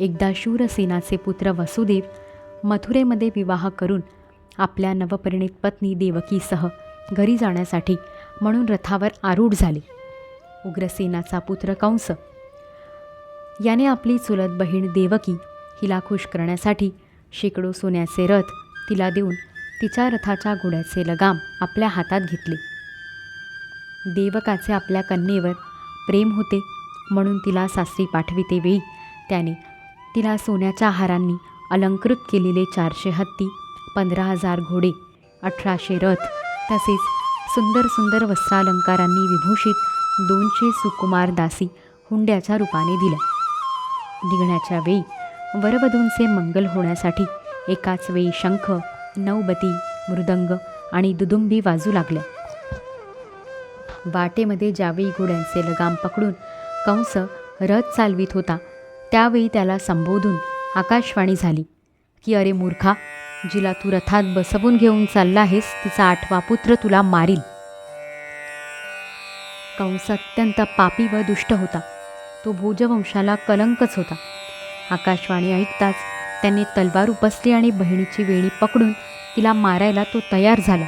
एकदा शूरसेनाचे पुत्र वसुदेव मथुरेमध्ये विवाह करून आपल्या नवपरिणित पत्नी देवकीसह घरी जाण्यासाठी म्हणून रथावर आरूढ झाले. उग्रसेनाचा पुत्र कंस. याने आपली चुलत बहीण देवकी हिला खुश करण्यासाठी शेकडो सोन्याचे रथ तिला देऊन तिच्या रथाच्या घोड्याचे लगाम आपल्या हातात घेतले. देवकाचे आपल्या कन्येवर प्रेम होते म्हणून तिला सासरी पाठविते वेळी त्याने तिला सोन्याच्या हारांनी अलंकृत केलेले चारशे हत्ती पंधरा हजार घोडे अठराशे रथ तसेच सुंदर सुंदर वस्त्रालंकारांनी विभूषित दोनशे सुकुमार दासी हुंड्याच्या रूपाने दिल्या. निघण्याच्या वेळी वरवधूंचे मंगल होण्यासाठी एकाच वेळी शंख नौबती मृदंग आणि दुदुंबी वाजू लागल्या. वाटेमध्ये ज्यावेळी घोड्यांचे लगाम पकडून कंस रथ चालवित होता त्यावेळी त्याला संबोधून आकाशवाणी झाली की अरे मूर्खा जिला तू रथात बसवून घेऊन चालला आहेस तिचा आठवा पुत्र तुला मारील. कंस अत्यंत पापी व दुष्ट होता. तो भोजवंशाला कलंकच होता. आकाशवाणी ऐकताच त्याने तलवार उपसली आणि बहिणीची वेणी पकडून तिला मारायला तो तयार झाला.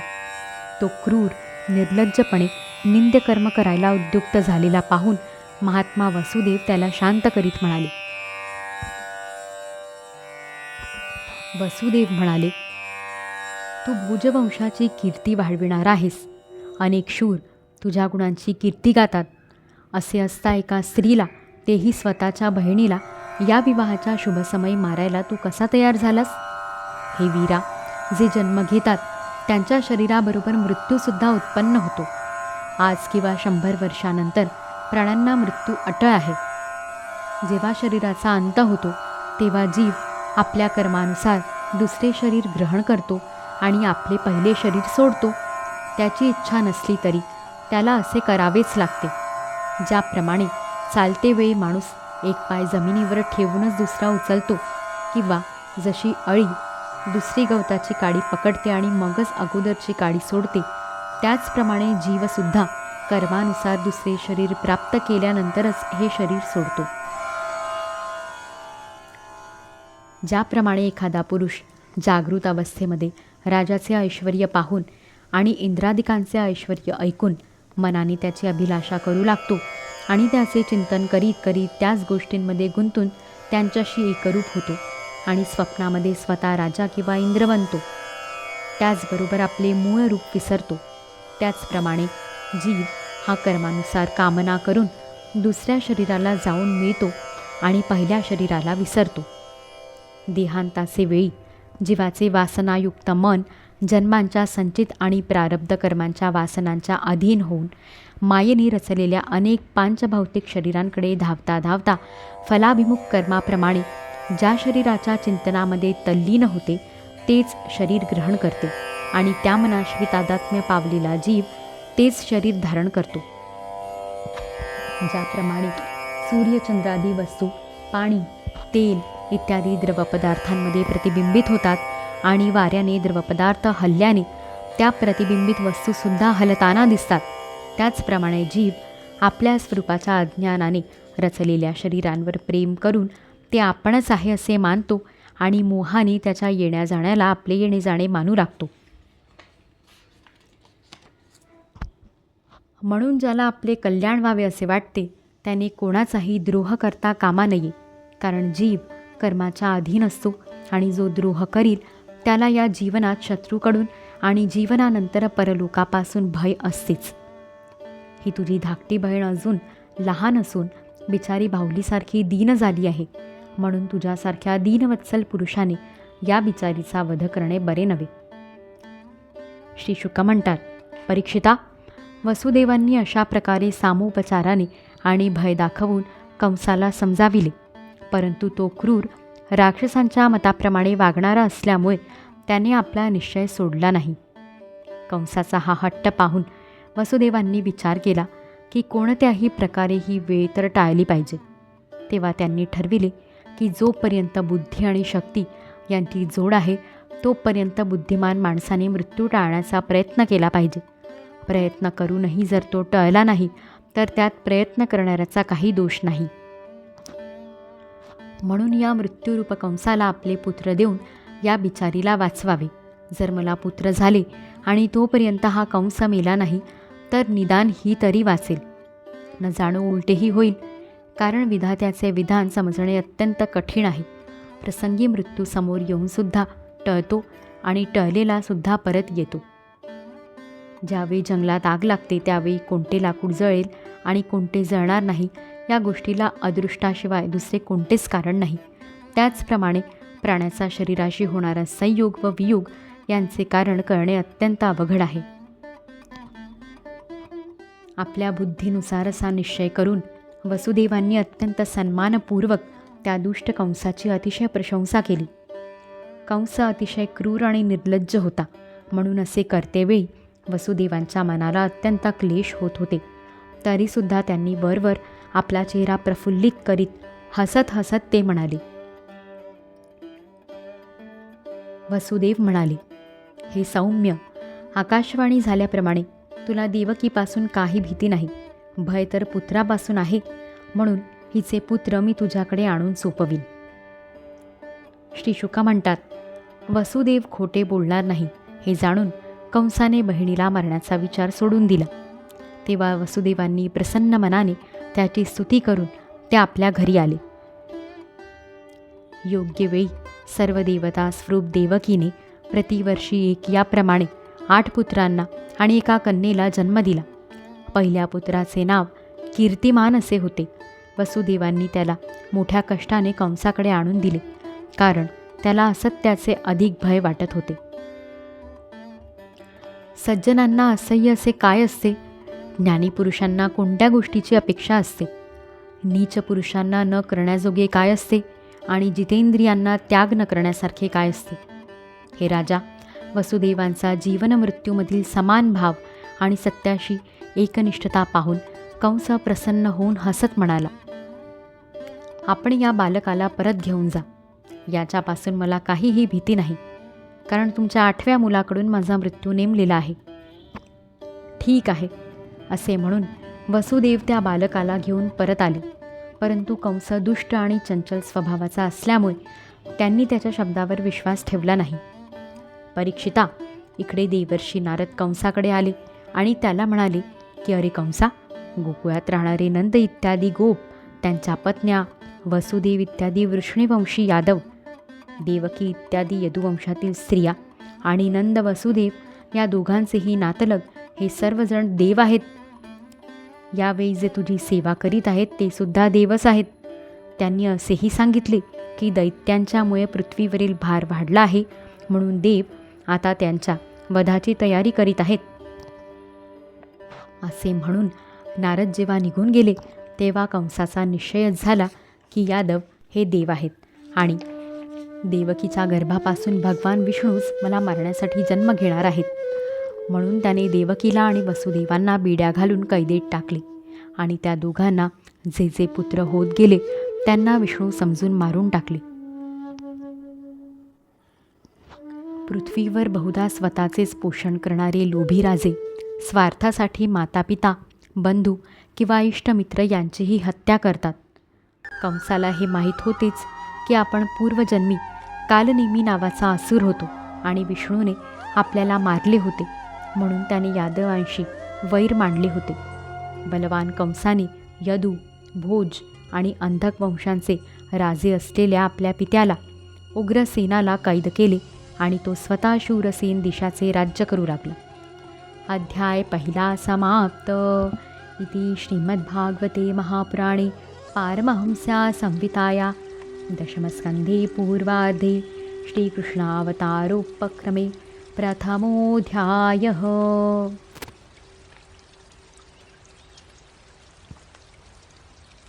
तो क्रूर निर्लज्जपणे निंद्यकर्म करायला उद्युक्त झालेला पाहून महात्मा वसुदेव त्याला शांत करीत म्हणाले वसुदेव म्हणाले तू भुजवंशाची कीर्ती वाढविणार आहेस. अनेक शूर तुझ्या गुणांची कीर्ती गातात. असे असता एका स्त्रीला तेही स्वतःच्या बहिणीला या विवाहाच्या शुभसमयी मारायला तू कसा तयार झालास? हे वीरा जे जन्म घेतात त्यांच्या शरीराबरोबर मृत्यूसुद्धा उत्पन्न होतो. आज किंवा शंभर वर्षानंतर प्राण्यांना मृत्यू अटळ आहे. जेव्हा शरीराचा अंत होतो तेव्हा जीव आपल्या कर्मानुसार दुसरे शरीर ग्रहण करतो आणि आपले पहिले शरीर सोडतो. त्याची इच्छा नसली तरी त्याला असे करावेच लागते. ज्याप्रमाणे चालते वेळी माणूस एक पाय जमिनीवर ठेवूनच दुसरा उचलतो किंवा जशी अळी दुसरी गवताची काडी पकडते आणि मगच अगोदरची काडी सोडते त्याचप्रमाणे जीवसुद्धा कर्मानुसार दुसरे शरीर प्राप्त केल्यानंतरच हे शरीर सोडतो. ज्याप्रमाणे एखादा पुरुष जागृत अवस्थेमध्ये राजाचे ऐश्वर पाहून आणि इंद्रादिकांचे ऐश्वर ऐकून मनाने त्याची अभिलाषा करू लागतो आणि त्याचे चिंतन करीत करीत त्याच गोष्टींमध्ये गुंतून त्यांच्याशी एकरूप होतो आणि स्वप्नामध्ये स्वतः राजा किंवा इंद्र बनतो. त्याचबरोबर आपले मूळ रूप विसरतो. त्याचप्रमाणे जीव हा कर्मानुसार कामना करून दुसऱ्या शरीराला जाऊन मिळतो आणि पहिल्या शरीराला विसरतो. देहांताचे वेळी जीवाचे वासनायुक्त मन जन्मांच्या संचित आणि प्रारब्ध कर्मांच्या वासनांच्या अधीन होऊन मायेने रचलेल्या अनेक पांचभौतिक शरीरांकडे धावता धावता फलाभिमुख कर्माप्रमाणे ज्या शरीराच्या चिंतनामध्ये तल्लीन होते तेच शरीर ग्रहण करते आणि त्या मनाशी तादात्म्य पावलेला जीव तेच शरीर धारण करतो. ज्याप्रमाणे सूर्यचंद्रादी वस्तू पाणी तेल इत्यादी द्रवपदार्थांमध्ये प्रतिबिंबित होतात आणि वाऱ्याने द्रवपदार्थ हल्ल्याने त्या प्रतिबिंबित वस्तूसुद्धा हलताना दिसतात. त्याचप्रमाणे जीव आपल्या स्वरूपाच्या अज्ञानाने रचलेल्या शरीरांवर प्रेम करून ते आपणच आहे असे मानतो आणि मोहाने त्याच्या येण्या जाण्याला आपले येणे जाणे मानू लागतो. म्हणून ज्याला आपले कल्याण व्हावे असे वाटते त्याने कोणाचाही द्रोह करता कामा नये कारण जीव कर्माच्या अधीन असतो आणि जो द्रोह करील त्याला या जीवनात शत्रूकडून आणि जीवनानंतर परलोकापासून भय असतेच. ही तुझी धाकटी बहीण अजून लहान असून बिचारी बाहुलीसारखी दीन झाली आहे. म्हणून तुझ्यासारख्या दीनवत्सल पुरुषाने या बिचारीचा वध करणे बरे नव्हे. श्री शुक म्हणतात परीक्षिता वसुदेवांनी अशा प्रकारे सामोपचाराने आणि भय दाखवून कंसाला समजाविले. परंतु तो क्रूर राक्षसांच्या मताप्रमाणे वागणारा असल्यामुळे त्याने आपला निश्चय सोडला नाही. कंसाचा हा हट्ट पाहून वसुदेवांनी विचार केला की कोणत्याही प्रकारे ही वेळ तर टाळली पाहिजे. तेव्हा त्यांनी ठरविले की जोपर्यंत बुद्धी आणि शक्ती यांची जोड आहे तोपर्यंत बुद्धिमान माणसाने मृत्यू टाळण्याचा प्रयत्न केला पाहिजे. प्रयत्न करूनही जर तो टळला नाही तर त्यात प्रयत्न करणाऱ्याचा काही दोष नाही. म्हणून या मृत्यूरूप कंसाला आपले पुत्र देऊन या बिचारीला वाचवावे. जर मला पुत्र झाले आणि तोपर्यंत हा कंस मेला नाही तर निदान ही तरी वाचेल. न जाणू उलटेही होईल. कारण विधात्याचे विधान समजणे अत्यंत कठीण आहे. प्रसंगी मृत्यू समोर येऊनसुद्धा टळतो आणि टळलेला सुद्धा परत येतो. ज्यावेळी जंगलात आग लागते त्यावेळी कोणते लाकूड जळेल आणि कोणते जळणार नाही या गोष्टीला अदृष्टाशिवाय दुसरे कोणतेच कारण नाही. त्याचप्रमाणे प्राण्याचा शरीराशी होणारा संयोग व वियोग यांचे कारण कळणे अत्यंत अवघड आहे. आपल्या बुद्धीनुसार असा निश्चय करून वसुदेवांनी अत्यंत सन्मानपूर्वक त्या दुष्ट कंसाची अतिशय प्रशंसा केली. कंस अतिशय क्रूर आणि निर्लज्ज होता म्हणून असे करतेवेळी वसुदेवांच्या मनाला अत्यंत क्लेश होत होते. तरीसुद्धा त्यांनी वरवर आपला चेहरा प्रफुल्लित करीत हसत हसत ते म्हणाले. वसुदेव म्हणाले हे सौम्य आकाशवाणी झाल्याप्रमाणे तुला देवकीपासून काही भीती नाही. भय तर पुत्रापासून आहे म्हणून हिचे पुत्र मी तुझ्याकडे आणून सोपवीन. श्री शुका म्हणतात वसुदेव खोटे बोलणार नाही हे जाणून कंसाने बहिणीला मारण्याचा विचार सोडून दिला. तेव्हा वसुदेवांनी प्रसन्न मनाने त्याची स्तुती करून ते आपल्या घरी आले. योग्य वेळी सर्व देवता स्वरूप देवकीने प्रतिवर्षी एक याप्रमाणे आठ पुत्रांना आणि एका कन्येला जन्म दिला. पहिल्या पुत्राचे नाव कीर्तिमान असे होते. वसुदेवांनी त्याला मोठ्या कष्टाने कंसाकडे आणून दिले कारण त्याला असत्याचे अधिक भय वाटत होते. सज्जनांना असह्य असे काय असते? ज्ञानीपुरुषांना कोणत्या गोष्टीची अपेक्षा असते? नीच पुरुषांना न करण्याजोगे काय असते? आणि जितेंद्रियांना त्याग न करण्यासारखे काय असते? हे राजा वसुदेवांचा जीवनमृत्यूमधील समान भाव आणि सत्याशी एकनिष्ठता पाहून कंस प्रसन्न होऊन हसत म्हणाला आपण या बालकाला परत घेऊन जा. याच्यापासून मला काहीही भीती नाही. कारण तुमच्या आठव्या मुलाकडून माझा मृत्यू नेमलेला आहे. ठीक आहे. असे म्हणून वसुदेव त्या बालकाला घेऊन परत आले. परंतु कंस दुष्ट आणि चंचल स्वभावाचा असल्यामुळे त्यांनी त्याच्या शब्दावर विश्वास ठेवला नाही. परीक्षिता इकडे देवर्षी नारद कंसाकडे आले आणि त्याला म्हणाले की अरे कंसा गोकुळात राहणारे नंद इत्यादी गोप त्यांच्या पत्न्या वसुदेव इत्यादी वृष्णीवंशी यादव देवकी इत्यादी यदुवंशातील स्त्रिया आणि नंद वसुदेव या दोघांचेही नातलग हे सर्वजण देव आहेत. यावेळी जे तुझी सेवा करीत आहेत ते सुद्धा देवच आहेत. त्यांनी असेही सांगितले की दैत्यांच्यामुळे पृथ्वीवरील भार वाढला आहे म्हणून देव आता त्यांच्या वधाची तयारी करीत आहेत. असे म्हणून नारद जेव्हा निघून गेले तेव्हा कंसाचा निश्चयच झाला की यादव हे देव आहेत आणि देवकीच्या गर्भापासून भगवान विष्णूच मला मारण्यासाठी जन्म घेणार आहेत. म्हणून त्याने देवकीला आणि वसुदेवांना बिड्या घालून कैदेत टाकले. आणि त्या दोघांना जे जे पुत्र होत गेले त्यांना विष्णू समजून मारून टाकले. पृथ्वीवर बहुधा स्वतःचेच पोषण करणारे लोभी राजे स्वार्थासाठी मातापिता बंधू किंवा इष्टमित्र यांचीही हत्या करतात. कंसाला हे माहीत होतेच की आपण पूर्वजन्मी कालनेमी नावाचा असुर होतो आणि विष्णूने आपल्याला मारले होते. म्हणून त्याने यादवांशी वैर मांडले होते. बलवान कंसाने यदू भोज आणि अंधक वंशांचे राजे असलेल्या आपल्या पित्याला उग्रसेनाला कैद केले आणि तो स्वतः शूरसेन दिशाचे राज्य करू लागला. अध्याय पहिला समाप्त. इति श्रीमद्भागवते महापुराणे पारमहंस्या संहिताया. दशमस्कन्धे पूर्वार्धे. श्रीकृष्णावतारोपक्रमे. प्रथमोऽध्यायः।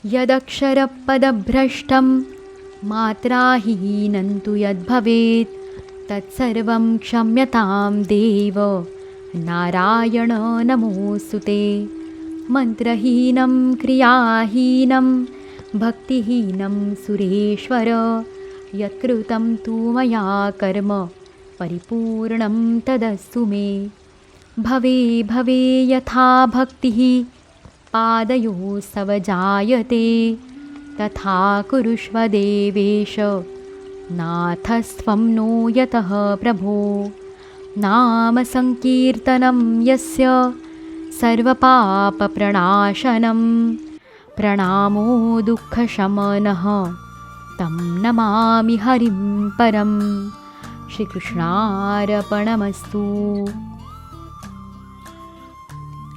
यदक्षरपदभ्रष्टं मात्राहीनं तु यद्भवेत् तत्सर्वं क्षम्यतां देव। नारायण नमोऽस्तु ते। मन्त्रहीनं क्रियाहीनं भक्तिहीनं सुरेश्वर यत्कृतं तु मया कर्म परिपूर्णं तदस्तु मे। भवे भवे यथा भक्तिः पादयोस्तव जायते। तथा कुरुष्व देवेश नाथस्त्वं नो यतः प्रभो। नामसङ्कीर्तनं यस्य सर्वपापप्रणाशनं। प्रणामो दुःखशमनः तं नमामि हरिं परं श्रीकृष्णार्पणमस्तु।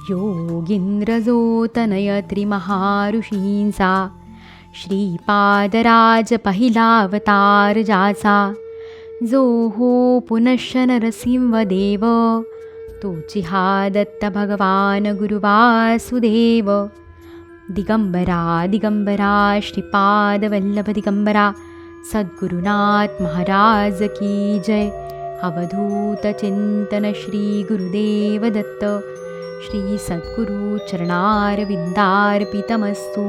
योगीन्द्रजोतनयत्रिमहारुषींसा श्रीपादराजपहिलावतारजासा जोः पुनश्च नरसिंहदेव रसिंहदेव दत्तभगवान् गुरुवासुदेव दिगम्बरा दिगम्बरा श्रीपादवल्लभदिगम्बरा सद्गुरुनाथ महाराज की जय। अवधूत चिंतन श्री गुरुदेव दत्त। श्री सद्गुरु चरणारविंदार्पितमस्तु